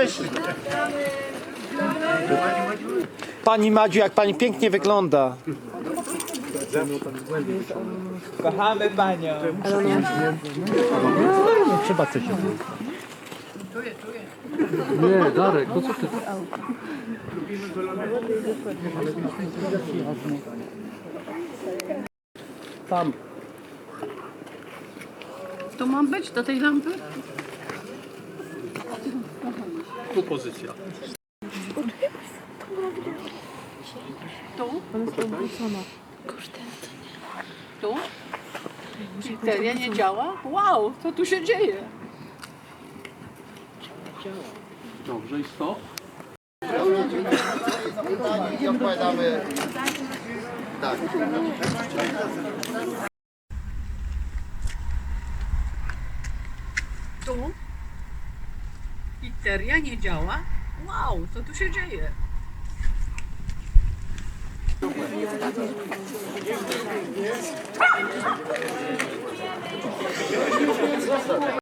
Cześć! Pani Madziu, jak pani pięknie wygląda. Kochamy panią. Trzeba coś Nie, Darek, no co ty? Tam. To mam być do tej lampy? Tu pozycja. Tu? Tu? Pizzeria nie działa? Wow, co tu się dzieje? Dobrze, i stop. I odpowiadamy. Tak. Tu? Pizzeria nie działa? Wow, co tu się dzieje?